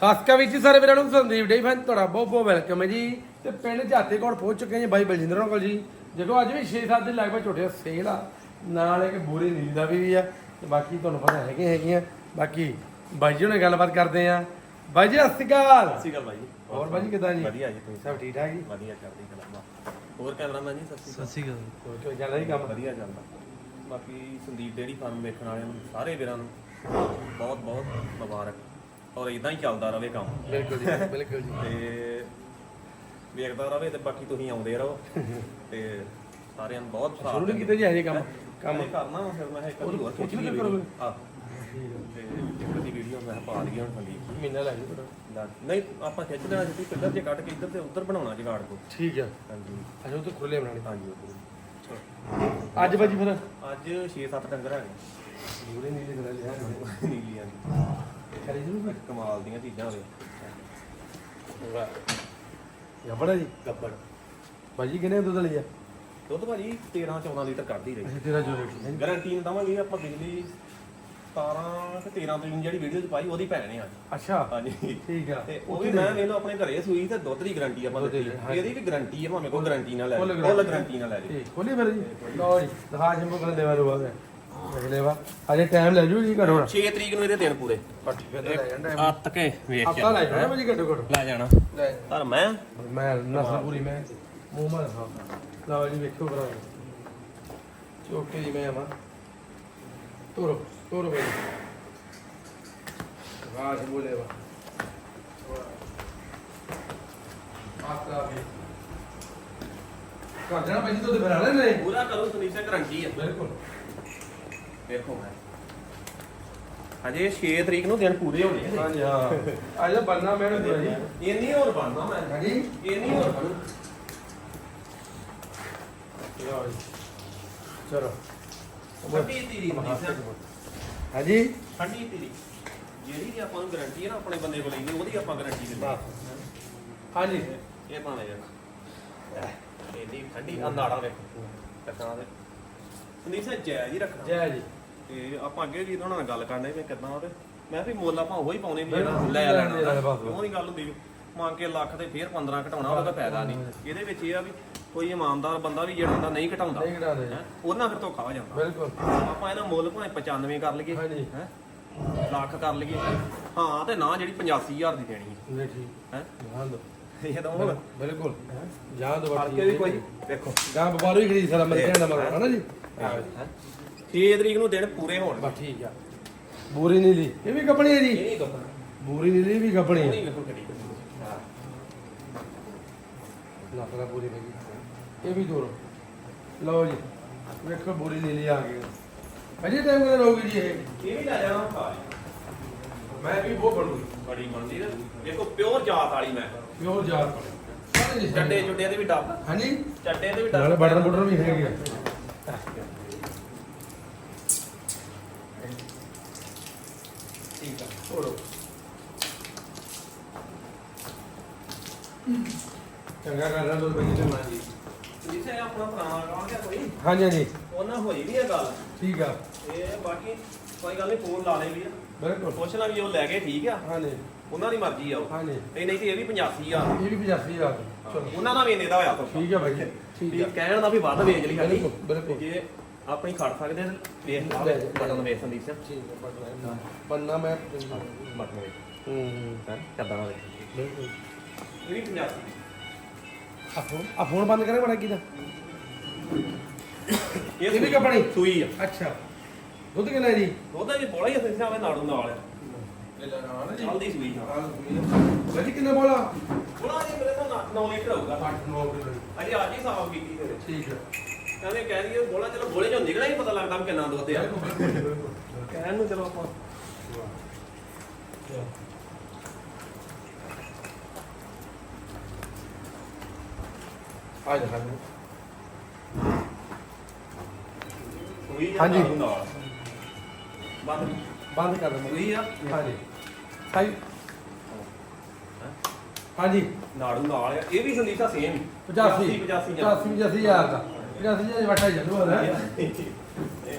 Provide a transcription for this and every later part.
ਸਾਸਕਾ ਵਿੱਚ ਹੀ ਸਾਰੇ ਵੀਰਾਂ ਨੂੰ ਸੰਦੀਪ ਡੇ ਫੈਨ ਤੁਹਾਡਾ ਬਹੁਤ ਬਹੁਤ ਵੈਲਕਮ ਹੈ ਜੀ। ਤੇ ਪਿੰਡ ਝਾਤੇ ਕੋਲ ਪਹੁੰਚ ਚੁੱਕੇ ਹਾਂ ਜੀ ਬਾਈ ਬਲਜਿੰਦਰ ਕੋਲ ਜੀ। ਦੇਖੋ ਅੱਜ ਵੀ 6-7 ਦਿਨ ਲਗਭਗ ਝੋਟੇ ਸੇਲ ਆ। ਨਾਲ ਇੱਕ ਬੂਰੀ ਨੀਲੀ ਦਾ ਵੀ ਆ ਤੇ ਬਾਕੀ ਤੁਹਾਨੂੰ ਪਤਾ ਹੈਗੇ ਹੈਗੀਆਂ। ਬਾਕੀ ਬਾਈ ਜੀ ਨਾਲ ਗੱਲਬਾਤ ਕਰਦੇ ਆ ਬਾਈ ਜੀ ਸਤਿ ਸ਼੍ਰੀ ਅਕਾਲ। ਸਤਿ ਸ਼੍ਰੀ ਅਕਾਲ ਭਾਈ ਹੋਰ ਬਾਈ ਜੀ ਕਿਦਾਂ ਜੀ? ਵਧੀਆ ਜੀ ਤੁਸੀਂ ਸਭ ਠੀਕ ਠਾਕ ਜੀ? ਵਧੀਆ ਚੱਲਦੀ ਕਲਾਮਾ ਹੋਰ ਕੈਮਰਾਮੈਨ ਜੀ ਸਤਿ ਸ਼੍ਰੀ ਅਕਾਲ। ਕੋਈ ਕੋਈ ਚੱਲ ਰਹੀ ਕੰਮ? ਵਧੀਆ ਚੱਲਦਾ। ਬਾਕੀ ਸੰਦੀਪ ਡੇਰੀ ਫਾਰਮ ਵੇਖਣ ਵਾਲਿਆਂ ਨੂੰ ਸਾਰੇ ਵੀਰਾਂ ਨੂੰ ਬਹੁਤ ਬਹੁਤ ਮੁਬਾਰਕ। ਔਰ ਇਦਾਂ ਹੀ ਚੱਲਦਾ ਰਵੇ ਕੰਮ। ਬਿਲਕੁਲ ਜੀ ਬਿਲਕੁਲ ਜੀ। ਤੇ ਵੇਖਦਾ ਰਵੇ ਤੇ ਬਾਕੀ ਤੁਸੀਂ ਆਉਂਦੇ ਰਹੋ। ਤੇ ਸਾਰਿਆਂ ਨੂੰ ਬਹੁਤ ਸਾਥ ਸ਼ੁਰੂ ਨਹੀਂ ਕੀਤਾ ਜੀ ਹਜੇ ਕੰਮ? ਕੰਮ? ਕਰਨਾ ਵਾ, ਫਿਰ ਮੈਂ ਕਿਹਾ ਇੱਕ ਵਾਰੀ ਹੋਰ ਉੱਥੇ ਲਈ ਵੀ ਕਰੋਗੇ? ਆ ਤੇ ਇੱਕ ਦੀ ਵੀਡੀਓ ਮੈਂ ਪਾ ਲਈ ਹੁਣ ਸੰਦੀਪ। ਮਹੀਨਾ ਲੱਗ ਜੂ ਨਹੀਂ ਆਪਾਂ ਖਿੱਚ ਦੇਣਾ ਜਿੱਤੀ ਪਿੱਲਰ ਜੇ ਕੱਢ ਕੇ ਇੱਧਰ ਤੇ ਉੱਧਰ ਬਣਾਉਣਾ ਜਗਾੜ ਕੋ। ਠੀਕ ਆ। ਹਾਂਜੀ। ਅਜੇ ਉਹ ਤਾਂ ਖੁੱਲੇ ਬਣਾਣੇ ਹਾਂਜੀ ਉੱਧਰ। ਅੱਜ ਬਾਜੀ ਫਿਰ? ਅੱਜ 6-7 ਡੰਗਰ ਹੈਗੇ। ਬੂਰੇ ਨੀਲੇ ਕਰਾ ਲਿਆ ਨੀਲੀਆਂ ਦੀ ਖਰੀ ਜੂ ਕਮਾਲ ਦੀਆਂ ਚੀਜ਼ਾਂ ਹੋਵੇ ਯਾ ਬੜਾ ਜੀ? ਗੱਬੜ। ਬਾਜੀ ਕਿਨੇ ਦੁੱਧ ਲਿਆ ਦੁੱਧ ਭਾਜੀ 13-14 ਲੀਟਰ ਕੱਢਦੀ ਰਹੀ। ਅੱਛਾ ਤੇਰਾ ਜੋ ਰੇਟ ਗਾਰੰਟੀ ਨੂੰ ਦਵਾਂਗੇ ਆਪਾਂ ਬਿਜਲੀ 17 ਤੇ 13 ਤਰੀਕ ਨੂੰ ਜਿਹੜੀ ਵੀਡੀਓ ਚ ਪਾਈ ਉਹਦੀ ਭੈਣ ਨੇ ਅੱਜ। ਅੱਛਾ। ਹਾਂਜੀ। ਠੀਕ ਆ। ਤੇ ਉਹ ਵੀ ਮੈਂ ਵੇਖ ਲਓ ਆਪਣੇ ਘਰੇ ਸੂਈ ਤੇ ਦੁੱਧ ਦੀ ਗਾਰੰਟੀ ਆਪਾਂ ਦੁੱਧ ਦੀ, ਦਿੱਤੀ। ਹਾਂਜੀ। ਇਹਦੀ ਵੀ ਗਾਰੰਟੀ ਹੈ ਭਾਵੇਂ ਕੋਈ ਗਾਰੰਟੀ ਨਾਲ ਲੈ ਫੁੱਲ ਲਈ guarantee। ਫੁੱਲ ਗਾਰੰਟੀ ਨਾਲ ਲੈ ਲਈ ਠੀਕ ਖੋਲੀ ਫਿਰ ਜੀ। ਲਓ ਜੀ ਦਿਖਾ ਸ਼ੰਭੂ ਕਰਨ ਦੇਵਾ ਰੂਆ ਦੇ ਅਗਲੇ ਵਾ ਅਜੇ ਟਾਈਮ ਲੈ ਜੂ ਜੀ ਘੱਟੋ 6 ਤਰੀਕ ਨੂੰ ਇਹਦੇ ਦਿਨ ਪੂਰੇ। ਘੱਟ ਫਿਰ ਲੈ ਜਾਂਦਾ ਅੱਤ ਕੇ ਵੇਖ ਹਫਤਾ ਲੈ ਜਾਣਾ ਬਾਜੀ ਘੱਟੋ ਘੱਟ। ਲੈ ਜਾਣਾ। ਲੈ। ਪਰ ਮੈਂ। ਮੈਂ ਨਸਲ ਪੂਰੀ ਮੈਂ। ਮੂੰਹ ਮਾਰ ਖਾ ਲਓ ਜੀ ਵੇਖੋ ਭਰਾ। ਚੋਕੇ ਜੀ ਮੈਂ ਆਵਾਂ ਤੋਰੋ ਤੋਰੋ ਬਈ। ਵਾਹ ਸ਼ੰਭੂ ਲੈ ਵਾ। ਆਕਾ ਵੀ। ਘਰ ਜਾਣਾ ਪੈਂਦੀ ਤੋਂ ਤੇ ਫਿਰ ਆਲੇ ਨੇ ਪੂਰਾ ਕਰੋ ਸੁਨੀਸ਼ਾ ਗਾਰੰਟੀ ਹੈ ਬਿਲਕੁਲ। ਵੇਖੋ ਮੈਂ ਅਜੇ 6 ਤਰੀਕ ਨੂੰ ਦਿਨ ਪੂਰੇ ਹੋਣੇ ਆ। ਹਾਂਜੀ ਹਾਂ। ਅੱਜ ਬੰਨਾ ਮੈਨੂੰ ਦਿਆ ਜੀ ਇੰਨੀ ਹੋਰ ਬਣਦਾ ਮੈਂ। ਹਾਂਜੀ। ਇੰਨੀ ਹੋਰ ਬਣੂ ਜੀ। ਚਲੋ। ਠੰਡੀ ਤੀਰੀ ਹਾਂਜੀ। ਠੰਡੀ ਤੀਰੀ। ਜਿਹੜੀ ਦੀ ਆਪਾਂ ਨੂੰ ਗਾਰੰਟੀ ਹੈ ਨਾ ਆਪਣੇ ਬੰਦੇ ਕੋਲ ਲੈਣੀ ਉਹਦੀ ਆਪਾਂ ਗਾਰੰਟੀ ਦਿੰਦੇ ਹਾਂ। ਹਾਂਜੀ। ਇਹ ਭਾਵੇਂ ਯਾਰ। ਇੰਨੀ ਠੰਡੀ ਆ ਨਾੜਾ ਵੇਖੋ। ਦੇ ਸੁਨੀਸ਼ਾ ਜਾਇਜ਼ ਹੀ ਰੱਖਣਾ। ਜੈ ਜੀ ਤੇ ਆਪਾਂ ਅੱਗੇ ਵੀ ਉਹਨਾਂ ਨਾਲ ਗੱਲ ਕਰਨੇ ਵੀ ਕਿਦਾਂ ਤੇ ਮੈਂ ਵੀ ਮੁੱਲ ਆਪਾਂ ਉਹੀ ਪਾਉਣੇ ਵੀ ਜਿਹੜਾ ਲੈ ਲੈਣ। ਉਹ ਨਹੀਂ ਗੱਲ ਹੁੰਦੀ ਵੀ ਮੰਗ ਕੇ ਲੱਖ ਤੇ ਫੇਰ 15 ਘਟਾਉਣਾ ਉਹਦਾ ਫਾਇਦਾ ਨਹੀਂ। ਇਹਦੇ ਵਿੱਚ ਇਹ ਆ ਵੀ ਕੋਈ ਇਮਾਨਦਾਰ ਬੰਦਾ ਵੀ ਜਿਹੜਾ ਹੁੰਦਾ ਨਹੀਂ ਘਟਾਉਂਦਾ। ਨਹੀਂ ਘਟਾਉਂਦੇ। ਹੈਂ, ਉਹਨਾਂ ਫਿਰ ਧੋਖਾ ਹੋ ਜਾਂਦਾ। ਬਿਲਕੁਲ। ਆਪਾਂ ਇਹਦਾ ਮੁੱਲ ਭਾਵੇਂ 95 ਕਰ ਲਈਏ ਹਾਂਜੀ। ਹੈ ਲੱਖ ਕਰ ਲਈਏ। ਹਾਂ ਤੇ ਨਾ ਜਿਹੜੀ 85000 ਦੀ ਦੇਣੀ। ਨਹੀਂ ਠੀਕ। ਹੈ? ਹਾਂ ਦੋ। ਇਹ ਤਾਂ ਉਹ ਬਿਲਕੁਲ। ਜਾਂ ਦੋ ਫੜ ਕੇ ਵੀ ਕੋਈ ਦੇਖੋ। ਗਾਂ ਹੀ ਖਰੀਦ ਸਕਦਾ ਮਰਕੇ ਦਾ ਮਰ ਹਨਾ ਜੀ। ਹੈਂ? 6 ਤਰੀਕ ਨੂੰ ਦਿਨ ਪੂਰੇ ਹੋਣ। ਬਸ ਠੀਕ ਆ। ਬੂਰੀ ਨੀਲੀ। ਇਹ ਵੀ ਕੱਪਣੀ ਹੈ ਇਹ ਜੀ ਨਹੀਂ ਦੁੱਖ ਬੂਰੀ ਨੀਲੀ ਵੀ ਕੱਪਣੀ ਉਹ ਹੈ ਨਹੀਂ ਵੇਖੋ ਕਿਹੜੀ ਲੱਖ ਦਾ ਪੂਰੀ ਹੈਗੀ ਇਹ ਵੀ ਦੋ ਲਓ ਜੀ ਵੇਖੋ ਬੂਰੀ ਨੀਲੀ ਆ ਗਈ। ਅਜੇ ਟਾਈਮ ਕਿੰਨਾ ਰਹੂਗੀ ਜੀ ਇਹ? ਇਹ ਵੀ ਲੈ ਜਾਣਾ ਖਾ ਮੈਂ ਵੀ ਬਹੁਤ ਬਣੂਗੀ ਬੜੀ ਬਣਦੀ ਨਾ। ਦੇਖੋ ਪਿਓਰ ਜਾਤ ਵਾਲੀ ਮੈਂ। ਪਿਓਰ ਜਾਰ ਪੜੇ ਚੱਡੇ ਚੁੱਡੇ ਦੇ ਵੀ ਡੱਬ ਹਾਂਜੀ। ਚੱਡੇ ਦੇ ਵੀ ਡੱਬ ਨਾਲੇ ਬਟਨ ਬਟਨ ਵੀ ਹੈਗੇ ਆ ਛੋੜੋ ਚੰਗਾ ਕਰ ਰਹਾ ਲੋਕ ਬੰਦੇ ਤੇ ਮਾਂ ਜੀ ਜਿੱਥੇ ਆਪਣਾ ਪੁਰਾਣਾ ਅਕਾਊਂਟ ਹੈ ਕੋਈ? ਹਾਂਜੀ ਹਾਂਜੀ। ਉਹਨਾਂ ਹੋਈ ਵੀ ਇਹ ਗੱਲ। ਠੀਕ ਆ। ਇਹ ਬਾਕੀ ਕੋਈ ਗੱਲ ਨਹੀਂ ਫੋਨ ਲਾ ਲੈ ਵੀ ਬਿਲਕੁਲ। ਪੁੱਛਣਾ ਵੀ ਉਹ ਲੈ ਗਏ ਠੀਕ ਆ? ਹਾਂਜੀ। ਉਹਨਾਂ ਦੀ ਮਰਜ਼ੀ ਆ ਉਹ। ਹਾਂਜੀ। ਨਹੀਂ ਨਹੀਂ ਤੇ ਇਹ ਵੀ 85 ਆ। ਇਹ ਵੀ 85 ਆ। ਚਲੋ। ਉਹਨਾਂ ਦਾ ਵੀ ਇੰਨੇ ਦਾ ਹੋਇਆ ਤਾਂ ਠੀਕ ਆ ਭਾਈ ਠੀਕ ਵੀ ਆ। ਕਹਿਣ ਦਾ ਵੀ ਵੱਧ ਵੇਚ ਲਈ ਸਾਡੀ। ਬਿਲਕੁਲ, ਬਿਲਕੁਲ। ਜੇ ਆਪਣੀ ਖੜ ਸਕਦੇ ਆ, ਵੇਖ ਲਾ। ਲੈ ਜਾ, ਬਟਨ ਵੇਖ ਸੰਦੀਪ ਸਿੰਘ। ਠੀਕ ਆ ਬਟਨਾ ਬੰਨਾ ਮੈਂ ਬਟਨ ਵੇਖ ਹੂੰ ਹੂੰ। ਹੈ ਕਿੱਦਾਂ ਦਾ ਵੇਖ ਬਿਲਕੁਲ। ਇਹ ਵੀ 85 ਆ ਫੋਨ ਆ ਫੋਨ ਬੰਦ ਕਰੇ ਬੜਾ ਕੀਦਾ ਇਹ ਵੀ ਕੱਪਣੀ? ਸੂਈ ਆ। ਅੱਛਾ। ਦੁੱਧ ਕਿੰਨਾ ਹੈ ਜੀ? ਉਹਦਾ ਵੀ ਬੋਲਾ ਹੀ ਅਸੇ ਸਾਵੇਂ ਨਾੜੂ ਨਾਲ ਜੀ ਚੱਲਦੀ ਸੂਈ ਆ। ਭਾਜੀ ਕਿੰਨਾ ਬੋਲਾ? ਬੋਲਾ ਜੀ ਮੇਰੇ ਤੋਂ 9 ਲੀਟਰ ਹੋਊਗਾ। 8 9 ਕਿਲੋ ਅਜੇ ਅੱਜ ਹੀ ਸਾਫ਼ ਕੀਤੀ ਤੇਰੇ ਠੀਕ ਹੈ ਕਹਿੰਦੇ ਕਹਿ ਦਈਏ ਬੋਲਾ ਚਲੋ ਬੋਲੇ ਚੋਂ ਨਿਕਲਿਆ ਹੀ ਪਤਾ ਲੱਗਦਾ ਵੀ ਕਿੰਨਾ ਦੁੱਧ ਆ। ਕਹਿਣ ਨੂੰ ਚਲੋ ਆਪਾਂ। ਆ ਜਾ ਹਾਂਜੀ। ਬੰਦ। ਬੰਦ ਕਰ ਦੇ ਸੂਈ ਆ? ਹਾਂਜੀ। ਸਾਈ ਹਾਂਜੀ। ਨਾੜੂ ਨਾਲ ਆ। ਇਹ ਵੀ ਸੰਦੀਪਾ ਸੇਮ 85 85 85 85 ਹਜ਼ਾਰ। ਦਾ। 85 ਹਜ਼ਾਰ ਵਟਾ ਜਲੂ ਹੈ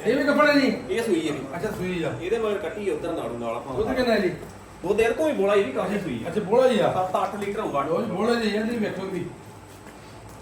ਇਹ ਵੀ ਕੱਪੜੇ ਜੀ ਇਹ ਸੂਈ ਹੈ ਅੱਛਾ ਸੂਈ ਆ। ਇਹਦੇ ਮਗਰ ਕੱਟੀ ਉਧਰ ਨਾੜੂ ਨਾਲ ਆਪਾਂ। ਦੁੱਧ ਕਿੰਨਾ ਜੀ? ਉਹ ਦੇਰ ਕੋਈ ਬੋਲਾ ਇਹ ਵੀ ਕਾਫੀ ਸੂਈ ਅੱਛਾ ਬੋਲਾ ਜੀ ਆ। 7-8 ਲੀਟਰ ਹੋਊਗਾ। ਬੋਲੇ ਜੀ ਇਹਦੀ ਵੇਖੋ ਵੀ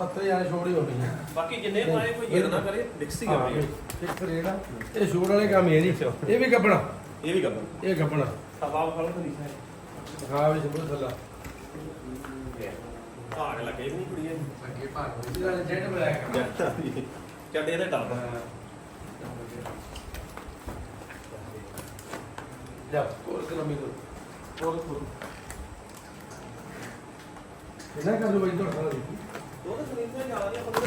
70 ਜਾਣੇ ਛੋੜ ਹੀ ਹੋ ਗਈਆਂ ਬਾਕੀ ਜਿੰਨੇ ਪਾਏ ਕੋਈ ਯਾਰ ਨਾ ਕਰੇ ਮਿਕਸ ਹੀ ਕਰ ਰਹੀ ਇੱਕ ਫਰੇਡ ਆ ਇਹ ਛੋੜ ਵਾਲੇ ਕੰਮ ਹੀ ਹੈ ਜੀ ਇਹ ਵੀ ਗੱਬਣਾ। ਇਹ ਵੀ ਗੱਬਣਾ। ਇਹ ਗੱਬਣਾ। ਸਵਾਬ ਖਲੋ ਤਾਂ ਨਹੀਂ ਹੈ ਹਾਂ ਵੀ ਸ਼ੁਰੂ ਥੱਲਾ ਭਾਗ ਲੱਗੇ ਨਹੀਂ ਕੁੜੀਆਂ ਲੱਗੇ ਭਾਗ ਉਹਦੀ ਨਾਲ ਜੈਟ ਬਲੈਕ ਚੱਡ ਇਹਦੇ ਡੱਬ ਜਾ ਕੋਲ ਕਲਮੀ ਕੋਲ ਕੋਲ ਕੋਲ ਇਹਨਾਂ ਕਾ ਜੋ ਬਈ ਤੋਂ ਖਾਣਾ ਦੇਖੀ।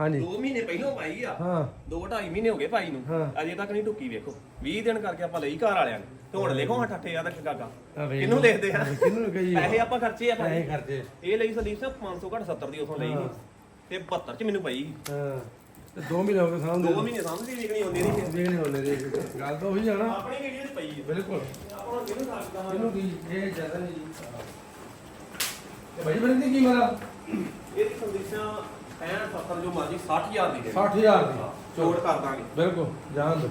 ਹਾਂਜੀ। 2 ਮਹੀਨੇ ਪਹਿਲਾਂ ਪਾਈ ਆ। ਹਾਂ। 2 2.5 ਮਹੀਨੇ ਹੋ ਗਏ ਭਾਈ ਨੂੰ। ਹਾਂ। ਅਜੇ ਤੱਕ ਨਹੀਂ ਟੁੱਕੀ ਵੇਖੋ। 20 ਦਿਨ ਕਰਕੇ ਆਪਾਂ ਲਈ ਘਰ ਵਾਲਿਆਂ ਨੇ। ਤੇ ਹੁਣ ਲਿਖੋ ਹਾਂ ਠੱਠੇ ਆ ਤੇ ਗੱਗਾ। ਆ ਵੇਖ ਕਿਹਨੂੰ। ਲਿਖਦੇ ਆ? ਕਿਹਨੂੰ ਕਹੀ ਪੈਸੇ ਆਪਾਂ ਖਰਚੇ ਆ ਪੈਸੇ ਭਾਈ ਖਰਚੇ। ਇਹ ਲਈ ਸੰਦੀਪ ਸਾਹਿਬ 500 ਘੱਟ 70 ਦੀ ਉਥੋਂ ਲਈ ਹਾਂ। ਤੇ 72 ਚ ਮੈਨੂੰ ਪਈ। ਹਾਂ। ਤੇ 2 ਮਹੀਨੇ ਹੋ ਗਏ ਸਾਹਮਣੇ 2 ਮਹੀਨੇ ਸਮਝ ਨਹੀਂ ਨਿਕਲੀ ਆਉਂਦੀ ਨਹੀਂ। ਦੇਖਣੇ ਹੁੰਦੇ ਦੇ ਗੱਲ ਤਾਂ ਉਹੀ ਆ ਨਾ। ਆਪਣੀ ਵੀਡੀਓ ਚ ਪਈ ਹੈ ਬਿਲਕੁਲ। ਆਪਾਂ ਨੂੰ ਕਿਹਨੂੰ ਸਕਦਾ ਇਹਨੂੰ ਕੀ ਇਹ ਜ਼ਿਆਦਾ ਨਹੀਂ ਜੀ। ਤੇ ਭਾਈ ਬਣੀ ਦੀ ਕੀਮਤ ਇਹਦੀ ਸੰਦੇਸ਼ਾਂ 65 70 ਜੋ ਮਰਜ਼ੀ 60000 ਦੀ ਦੇ 60000 ਦੀ। ਛੋੜ ਕਰ ਦਾਂਗੇ। ਬਿਲਕੁਲ ਜਾਣ ਦੋ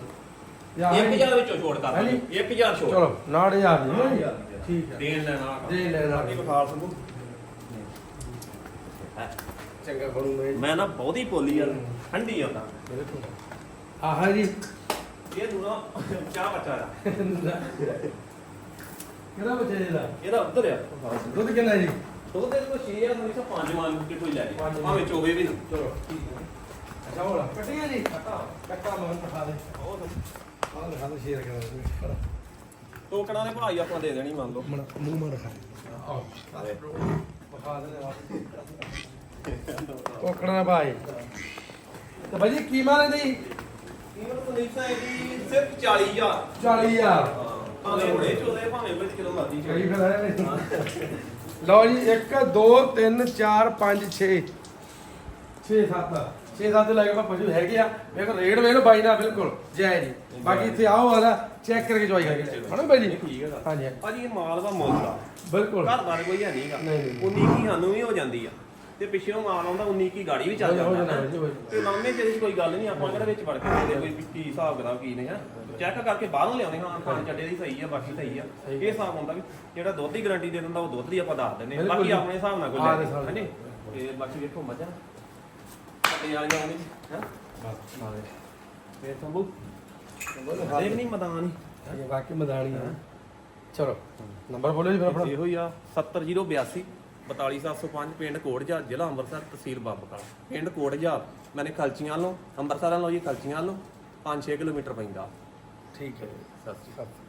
ਯਾ 1000 ਵਿੱਚੋਂ ਛੋੜ ਕਰ ਦਾਂਗੇ। 1000 ਛੋੜ ਚਲੋ 90000 ਦੀ? ਠੀਕ ਹੈ। ਦੇਣ ਲੈਣਾ ਦੇਣ ਲੈਣਾ। ਸਾਡੀ ਵਿਖਾਲ ਸੰਧੂ। ਚੰਗਾ ਬਣੂ ਮੈਂ। ਮੈਂ ਨਾ ਬਹੁਤੀ ਪੋਲੀ ਆ ਠੰਡੀ ਆਉਂਦਾ ਬਿਲਕੁਲ। ਆਹਾ ਜੀ। ਇਹ ਨਾ ਚਾਹ ਬੱਚਾ ਆ। ਕਿਹੜਾ ਬੱਚੇ ਦਾ? ਇਹਦਾ ਉੱਧਰ ਆ। ਦੁੱਧ ਕਿੰਨਾ ਜੀ? ਉਹ ਤੇ ਕੋਈ 6000 ਨਹੀਂ ਤਾਂ 5 ਮਾਨ ਕੇ ਕੋਈ ਲੈ ਲਈ ਪੰਜ ਭਾਵੇਂ ਚੋਵੇ ਵੀ ਨਾ। ਚਲੋ ਠੀਕ ਹੈ। ਅੱਛਾ ਹੋਲਾ ਕੱਟੀ ਹੈ ਜੀ? ਕੱਟਾ ਕੱਟਾ ਮਨ ਪਠਾ ਦੇ। ਉਹ ਆਹ ਦਿਖਾ ਦੇ ਸ਼ੇਅਰ ਕਰਾ ਦੇ ਟੋਕਣਾ ਦੇ ਭਾਈ ਆਪਾਂ ਦੇ ਦੇਣੀ ਮੰਨ ਲਓ। ਮੂੰਹ ਮਾ ਦਿਖਾ ਆਓ ਪਖਾ ਦੇ ਕੋਕੜਾ ਭਾਈ ਤੇ ਭਾਈ ਜੀ ਕੀ ਮਾਰੇ ਦੀ ਕੀਮਤ ਸੰਦੀਪ ਸਾਹਿਬ ਦੀ ਸਿਰਫ 40000 40000 ਭਾਵੇਂ ਹੁਣੇ ਚੋਲੇ ਭਾਵੇਂ ਵਿੱਚ ਕਿਲੋ ਮਰਦੀ ਕਈ ਫਿਰ ਆਏ ਲਓ ਜੀ 1 2 3 4 5 6 6 7 6 7 ਲੱਗੇ ਪਾ ਪਸ਼ੂ ਹੈਗੇ ਆ। ਵੇਖੋ ਰੇਟ ਵੇਖੋ ਬਾਈ ਨਾਲ ਬਿਲਕੁਲ। ਜੈ ਜੀ। ਬਾਕੀ ਇੱਥੇ ਆਓ ਵਾਲਾ ਚੈੱਕ ਕਰਕੇ ਚਵਾਈ ਕਰਕੇ ਹਣਾ ਬਾਈ ਜੀ? ਠੀਕ ਹੈ ਹਾਂਜੀ। ਭਾਜੀ ਇਹ ਮਾਲ ਦਾ ਮੁੱਲ ਆ। ਬਿਲਕੁਲ। ਘਰ ਬਾਰੇ ਕੋਈ ਹੈ ਨਹੀਂਗਾ ਨਹੀਂ, ਨਹੀਂ। 19 ਕੀ ਸਾਨੂੰ ਵੀ ਹੋ ਜਾਂਦੀ ਆ। ਤੇ ਪਿੱਛੇੋਂ ਮਾਲ ਆਉਂਦਾ 19 ਕੀ ਗਾੜੀ ਵੀ ਚੱਲ ਹੋ ਜਾਂਦਾ ਹੈ। ਹੋ ਜਾਣਾ। ਤੇ ਲਾਉਣੇ ਚ ਇਹਦੇ 'ਚ ਕੋਈ ਗੱਲ ਨਹੀਂ ਆਪਾਂ ਕਿਹੜਾ ਵਿੱਚ ਵੜ ਕੇ ਦੇਖਦੇ ਕੋਈ ਵੀ ਕੀ ਹਿਸਾਬ ਕਿਤਾਬ ਕੀ ਨਹੀਂ ਹੈ। ਚੈੱਕ ਕਰਕੇ ਬਾਹਰੋਂ ਲਿਆਉਂਦੇ ਹਾਂ ਖਾਣ ਚੱਡੇ ਦੀ ਸਹੀ ਆ ਬਾਕੀ ਸਹੀ ਆ। ਇਹ ਹਿਸਾਬ ਹੁੰਦਾ ਵੀ ਜਿਹੜਾ ਦੁੱਧ ਦੀ ਗਾਰੰਟੀ ਦੇ ਦਿੰਦਾ ਉਹ ਦੁੱਧ ਦੀ ਆਪਾਂ ਦੱਸ ਦਿੰਦੇ ਹਾਂ। ਬਿਲਕੁਲ ਬਾਕੀ ਜੀ। ਆਪਣੇ ਹਿਸਾਬ ਨਾਲ ਕੋਈ ਹਾਂ, ਲੈ ਨਾਲ। ਹਾਂਜੀ। ਤੇ ਬਾਕੀ ਵੇਖੋ ਮੱਝਾਂ ਕੱਟੇ ਵਾਲੀਆਂ ਆਉਣੀ ਹੈ। ਫੇਰ ਸੰਭੂ। ਦੇਖ ਨਹੀਂ ਮਦਾਨ ਇਹ ਬਾਕੀ ਮਦਾਨੀ ਆ। ਚਲੋ ਨੰਬਰ ਬੋਲੋ ਜੀ ਫਿਰ ਆਪਣਾ। ਇਹੋ ਹੀ ਆ 70082 42705 ਪਿੰਡ ਕੋੜਜਾ ਜ਼ਿਲ੍ਹਾ ਅੰਮ੍ਰਿਤਸਰ ਤਹਿਸੀਲ ਬਾਬਕਾਲ। ਪਿੰਡ ਕੋੜਜਾ ਮੈਨੇ ਖਲਚੀਆਂ ਵੱਲੋਂ ਅੰਮ੍ਰਿਤਸਰ ਵੱਲੋਂ ਜੀ ਖਲਚੀਆਂ ਵੱਲੋਂ 5-6 ਕਿਲੋਮੀਟਰ ਪੈਂਦਾ। ਠੀਕ ਹੈ। ਸਤਿ ਸ਼੍ਰੀ ਅਕਾਲ।